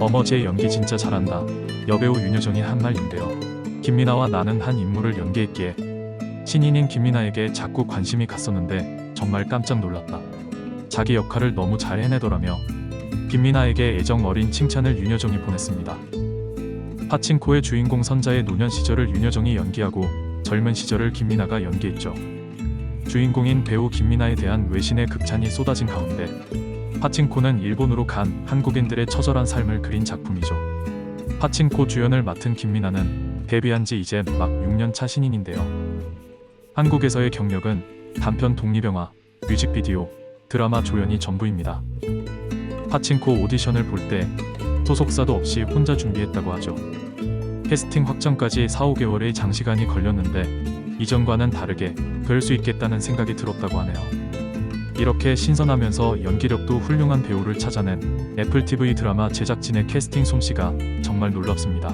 어머 쟤 연기 진짜 잘한다. 여배우 윤여정이 한 말인데요. 김민아와 나는 한 인물을 연기했기에 신인인 김민아에게 자꾸 관심이 갔었는데 정말 깜짝 놀랐다. 자기 역할을 너무 잘 해내더라며 김민아에게 애정 어린 칭찬을 윤여정이 보냈습니다. 파친코의 주인공 선자의 노년 시절을 윤여정이 연기하고 젊은 시절을 김민아가 연기했죠. 주인공인 배우 김민아에 대한 외신의 극찬이 쏟아진 가운데 파친코는 일본으로 간 한국인들의 처절한 삶을 그린 작품이죠. 파친코 주연을 맡은 김민아는 데뷔한 지 이제 막 6년 차 신인인데요. 한국에서의 경력은 단편 독립영화, 뮤직비디오, 드라마 조연이 전부입니다. 파친코 오디션을 볼 때 소속사도 없이 혼자 준비했다고 하죠. 캐스팅 확정까지 4, 5개월의 장시간이 걸렸는데 이전과는 다르게 그럴 수 있겠다는 생각이 들었다고 하네요. 이렇게 신선하면서 연기력도 훌륭한 배우를 찾아낸 애플 TV 드라마 제작진의 캐스팅 솜씨가 정말 놀랍습니다.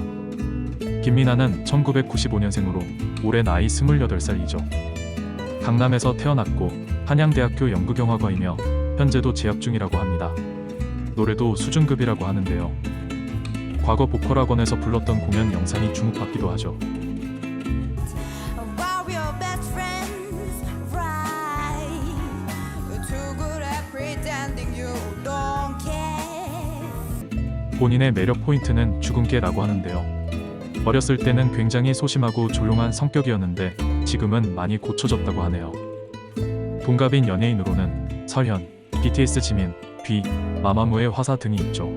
김민아는 1995년생으로 올해 나이 28살이죠. 강남에서 태어났고 한양대학교 연극영화과이며 현재도 재학 중이라고 합니다. 노래도 수준급이라고 하는데요. 과거 보컬학원에서 불렀던 공연 영상이 주목받기도 하죠. 본인의 매력 포인트는 주근깨라고 하는데요. 어렸을 때는 굉장히 소심하고 조용한 성격이었는데 지금은 많이 고쳐졌다고 하네요. 동갑인 연예인으로는 설현, BTS 지민, 비, 마마무의 화사 등이 있죠.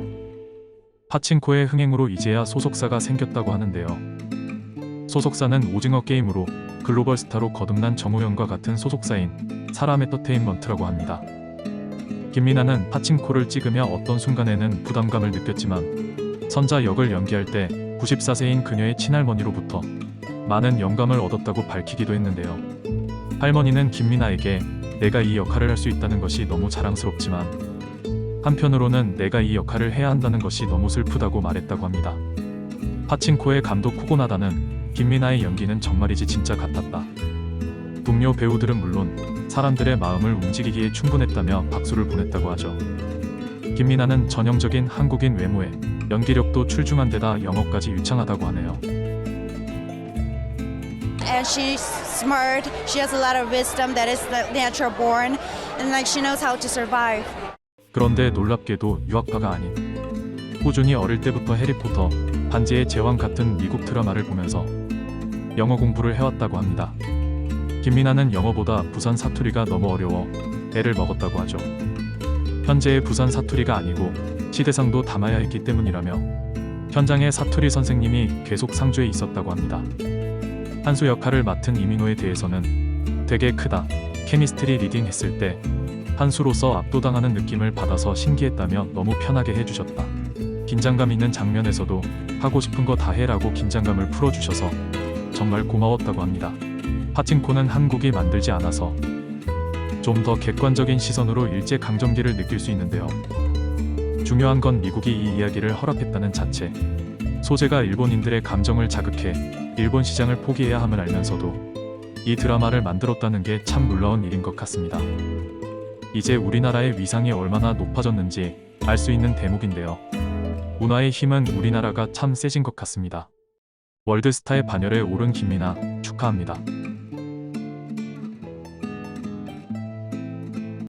파친코의 흥행으로 이제야 소속사가 생겼다고 하는데요. 소속사는 오징어 게임으로 글로벌 스타로 거듭난 정우영과 같은 소속사인 사람 엔터테인먼트라고 합니다. 김민아는 파친코를 찍으며 어떤 순간에는 부담감을 느꼈지만 선자 역을 연기할 때 94세인 그녀의 친할머니로부터 많은 영감을 얻었다고 밝히기도 했는데요. 할머니는 김민아에게 내가 이 역할을 할 수 있다는 것이 너무 자랑스럽지만 한편으로는 내가 이 역할을 해야 한다는 것이 너무 슬프다고 말했다고 합니다. 파친코의 감독 코고나다는 김민아의 연기는 정말이지 진짜 같았다. 동료 배우들은 물론 사람들의 마음을 움직이기에 충분했다며 박수를 보냈다고 하죠. 김민아는 전형적인 한국인 외모에 연기력도 출중한 데다 영어까지 유창하다고 하네요. And she's smart. She has a lot of wisdom that is natural born, and like she knows how to survive. 그런데 놀랍게도 유학파가 아닌 꾸준히 어릴 때부터 해리포터, 반지의 제왕 같은 미국 드라마를 보면서 영어 공부를 해왔다고 합니다. 김민아는 영어보다 부산 사투리가 너무 어려워 애를 먹었다고 하죠. 현재의 부산 사투리가 아니고 시대상도 담아야 했기 때문이라며 현장의 사투리 선생님이 계속 상주에 있었다고 합니다. 한수 역할을 맡은 이민호에 대해서는 되게 크다. 케미스트리 리딩 했을 때 한수로서 압도당하는 느낌을 받아서 신기했다며 너무 편하게 해주셨다. 긴장감 있는 장면에서도 하고 싶은 거 다 해라고 긴장감을 풀어주셔서 정말 고마웠다고 합니다. 파친코는 한국이 만들지 않아서 좀 더 객관적인 시선으로 일제 강점기를 느낄 수 있는데요. 중요한 건 미국이 이 이야기를 허락했다는 자체. 소재가 일본인들의 감정을 자극해 일본 시장을 포기해야 함을 알면서도 이 드라마를 만들었다는 게 참 놀라운 일인 것 같습니다. 이제 우리나라의 위상이 얼마나 높아졌는지 알 수 있는 대목인데요. 문화의 힘은 우리나라가 참 세진 것 같습니다. 월드스타의 반열에 오른 김민아 축하합니다.